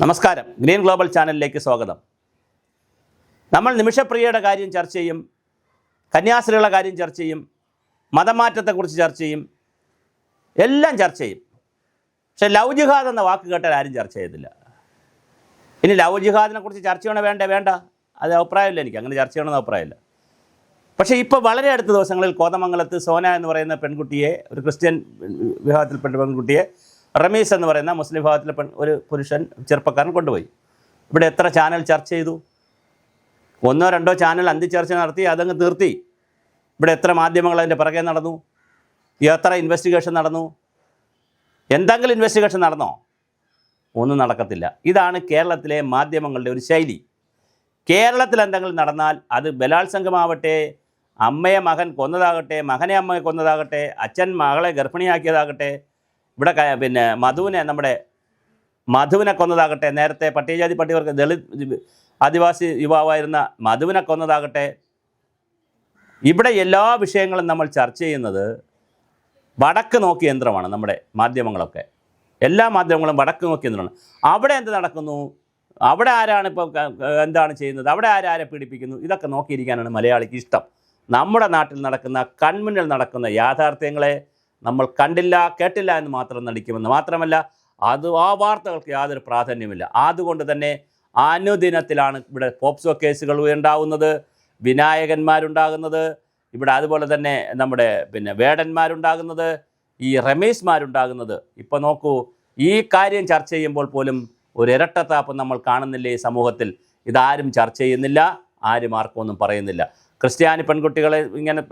നമസ്കാരം. Green global ചാനലിലേക്ക് സ്വാഗതം. നമ്മൾ നിമിഷപ്രിയയുടെ കാര്യം ചർച്ച ചെയ്യും കന്യാസ്ത്രീകളുടെ കാര്യം ചർച്ച ചെയ്യും മതമാറ്റത്തെക്കുറിച്ച് ചർച്ച ചെയ്യും എല്ലാം ചർച്ച ചെയ്യും. പക്ഷെ ലവ് ജിഹാദ് എന്ന വാക്ക് കേട്ടാൽ ആരും ചർച്ച ചെയ്തില്ല ഇനി ലവ് ജിഹാദിനെ കുറിച്ച് ചർച്ച ചെയ്യണോ വേണ്ടേ? വേണ്ട. അത് അഭിപ്രായമില്ല എനിക്ക്. അങ്ങനെ ചർച്ച ചെയ്യണമെന്ന് അഭിപ്രായമില്ല. പക്ഷേ ഇപ്പോൾ വളരെ അടുത്ത ദിവസങ്ങളിൽ കോതമംഗലത്ത് സോന എന്ന് പറയുന്ന പെൺകുട്ടിയെ ഒരു ക്രിസ്ത്യൻ വിഭാഗത്തിൽപ്പെട്ട പെൺകുട്ടിയെ റമീസ് എന്ന് പറയുന്ന മുസ്ലിം വിഭാഗത്തിലെ പെൺ ഒരു പുരുഷൻ ചെറുപ്പക്കാരൻ കൊണ്ടുപോയി. ഇവിടെ എത്ര ചാനൽ ചർച്ച ചെയ്തു? ഒന്നോ രണ്ടോ ചാനൽ അന്തി ചർച്ച നടത്തി അതങ്ങ് തീർത്തി ഇവിടെ എത്ര മാധ്യമങ്ങൾ അതിന്റെ പിറകെ നടന്നു? എത്ര ഇൻവെസ്റ്റിഗേഷൻ നടന്നു? എന്തെങ്കിലും ഇൻവെസ്റ്റിഗേഷൻ നടന്നോ? ഒന്നും നടക്കത്തില്ല. ഇതാണ് കേരളത്തിലെ മാധ്യമങ്ങളുടെ ഒരു ശൈലി. കേരളത്തിൽ എന്തെങ്കിലും നടന്നാൽ അത് ബലാത്സംഗമാവട്ടെ അമ്മയെ മകൻ കൊന്നതാകട്ടെ മകനെ അമ്മയെ കൊന്നതാകട്ടെ അച്ഛൻ മകളെ ഗർഭിണിയാക്കിയതാകട്ടെ ഇവിടെ പിന്നെ മധുവിനെ നമ്മുടെ മധുവിനെ കൊന്നതാകട്ടെ. നേരത്തെ പട്ടികജാതി പട്ടികവർക്ക് ദളിത് ആദിവാസി യുവാവായിരുന്ന മധുവിനെ കൊന്നതാകട്ടെ. ഇവിടെ എല്ലാ വിഷയങ്ങളും നമ്മൾ ചർച്ച ചെയ്യുന്നത് വടക്ക് നോക്കിയ യന്ത്രമാണ് നമ്മുടെ മാധ്യമങ്ങളൊക്കെ. എല്ലാ മാധ്യമങ്ങളും വടക്ക് നോക്കിയ യന്ത്രമാണ്. അവിടെ എന്ത് നടക്കുന്നു? അവിടെ ആരാണ് ഇപ്പോൾ എന്താണ് ചെയ്യുന്നത്? അവിടെ ആരാരെ പീഡിപ്പിക്കുന്നു? ഇതൊക്കെ നോക്കിയിരിക്കാനാണ് മലയാളിക്ക് ഇഷ്ടം. നമ്മുടെ നാട്ടിൽ നടക്കുന്ന കൺമുന്നിൽ നടക്കുന്ന യാഥാർത്ഥ്യങ്ങളെ നമ്മൾ കണ്ടില്ല കേട്ടില്ല എന്ന് മാത്രം നടിക്കുമെന്ന് മാത്രമല്ല അത് ആ വാർത്തകൾക്ക് യാതൊരു പ്രാധാന്യമില്ല അതുകൊണ്ട് തന്നെ അനുദിനത്തിലാണ് ഇവിടെ പോപ്സോ കേസുകൾ ഉണ്ടാവുന്നത് വിനായകന്മാരുണ്ടാകുന്നത് ഇവിടെ അതുപോലെ തന്നെ നമ്മുടെ പിന്നെ വേടന്മാരുണ്ടാകുന്നത് ഈ റമേഷ്മാരുണ്ടാകുന്നത് ഇപ്പോൾ നോക്കൂ ഈ കാര്യം ചർച്ച ചെയ്യുമ്പോൾ പോലും ഒരു ഇരട്ടത്താപ്പ് നമ്മൾ കാണുന്നില്ല ഈ സമൂഹത്തിൽ? ഇതാരും ചർച്ച ചെയ്യുന്നില്ല ആരും ആർക്കും ഒന്നും പറയുന്നില്ല. ക്രിസ്ത്യാനി പെൺകുട്ടികളെ ഇങ്ങനെ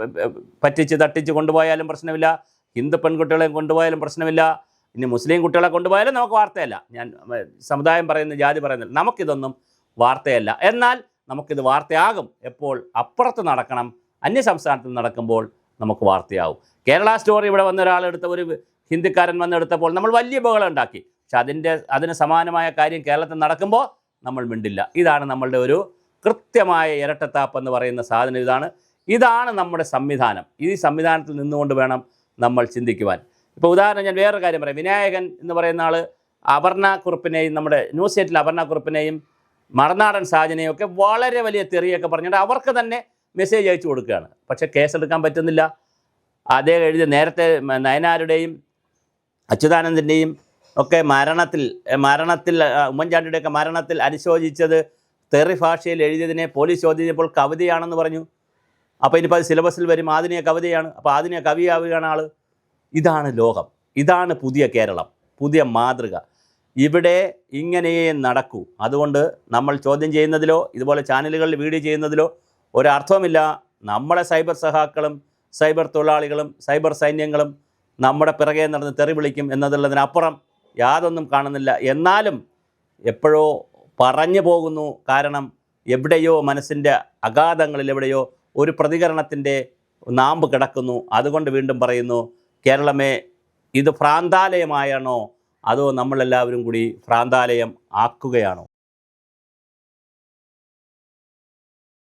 പറ്റിച്ച് തട്ടിച്ച് കൊണ്ടുപോയാലും പ്രശ്നമില്ല. ഹിന്ദു പെൺകുട്ടികളെ കൊണ്ടുപോയാലും പ്രശ്നമില്ല. ഇനി മുസ്ലിം കുട്ടികളെ കൊണ്ടുപോയാലും നമുക്ക് വാർത്തയല്ല. ഞാൻ സമുദായം പറയുന്ന ജാതി പറയുന്നില്ല നമുക്കിതൊന്നും വാർത്തയല്ല. എന്നാൽ നമുക്കിത് വാർത്തയാകും. എപ്പോൾ? അപ്പുറത്ത് നടക്കണം. അന്യ സംസ്ഥാനത്ത് നടക്കുമ്പോൾ നമുക്ക് വാർത്തയാവും. കേരള സ്റ്റോറി ഇവിടെ വന്ന ഒരാളെടുത്ത ഒരു ഹിന്ദിക്കാരൻ വന്നെടുത്തപ്പോൾ നമ്മൾ വലിയ ബഹളം ഉണ്ടാക്കി. പക്ഷെ അതിന്റെ അതിന് സമാനമായ കാര്യം കേരളത്തിൽ നടക്കുമ്പോൾ നമ്മൾ മിണ്ടില്ല. ഇതാണ് നമ്മളുടെ ഒരു കൃത്യമായ ഇരട്ടത്താപ്പ് എന്ന് പറയുന്ന സാധനം ഇതാണ്. ഇതാണ് നമ്മുടെ സംവിധാനം. ഈ സംവിധാനത്തിൽ നിന്നുകൊണ്ട് വേണം നമ്മൾ ചിന്തിക്കുവാൻ. ഇപ്പോൾ ഉദാഹരണം ഞാൻ വേറൊരു കാര്യം പറയാം. വിനായകൻ എന്ന് പറയുന്ന ആൾ അപർണ നമ്മുടെ ന്യൂസ് എയ്റ്റിൽ അപർണ കുറുപ്പിനെയും മറനാടൻ സാജനെയും ഒക്കെ വളരെ വലിയ തെറിയൊക്കെ പറഞ്ഞിട്ട് അവർക്ക് തന്നെ മെസ്സേജ് അയച്ചു കൊടുക്കുകയാണ്. പക്ഷേ കേസെടുക്കാൻ പറ്റുന്നില്ല. അതേ എഴുതിയ നേരത്തെ നയനാരുടെയും അച്യുതാനന്ദന്റെയും ഒക്കെ മരണത്തിൽ മരണത്തിൽ ഉമ്മൻചാണ്ടിയുടെയൊക്കെ മരണത്തിൽ അനുശോചിച്ചത് തെറി ഭാഷയിൽ എഴുതിയതിനെ പോലീസ് ചോദിച്ചപ്പോൾ കവിതയാണെന്ന് പറഞ്ഞു. അപ്പോൾ ഇനിയിപ്പോൾ അത് സിലബസിൽ വരും. ആധുനിക കവിതയാണ്. അപ്പോൾ ആധുനിക കവിയാവുകയാണ് ആൾ ഇതാണ് ലോകം. ഇതാണ് പുതിയ കേരളം. പുതിയ മാതൃക. ഇവിടെ ഇങ്ങനെയേ നടക്കൂ. അതുകൊണ്ട് നമ്മൾ ചോദ്യം ചെയ്യുന്നതിലോ ഇതുപോലെ ചാനലുകളിൽ വീഡിയോ ചെയ്യുന്നതിലോ ഒരർത്ഥവുമില്ല. നമ്മളെ സൈബർ സഹാക്കളും സൈബർ തൊഴിലാളികളും സൈബർ സൈന്യങ്ങളും നമ്മുടെ പിറകെ നടന്ന് തെറി വിളിക്കും എന്നതുള്ളതിനപ്പുറം യാതൊന്നും കാണുന്നില്ല. എന്നാലും എപ്പോഴോ പറഞ്ഞു പോകുന്നു. കാരണം എവിടെയോ മനസ്സിന്റെ അഗാധങ്ങളിൽ എവിടെയോ ഒരു പ്രതികരണത്തിന്റെ നാമ്പ് കിടക്കുന്നു. അതുകൊണ്ട് വീണ്ടും പറയുന്നു കേരളമേ ഇത് ഭ്രാന്താലയമായാണോ അതോ നമ്മളെല്ലാവരും കൂടി ഭ്രാന്താലയം ആക്കുകയാണോ?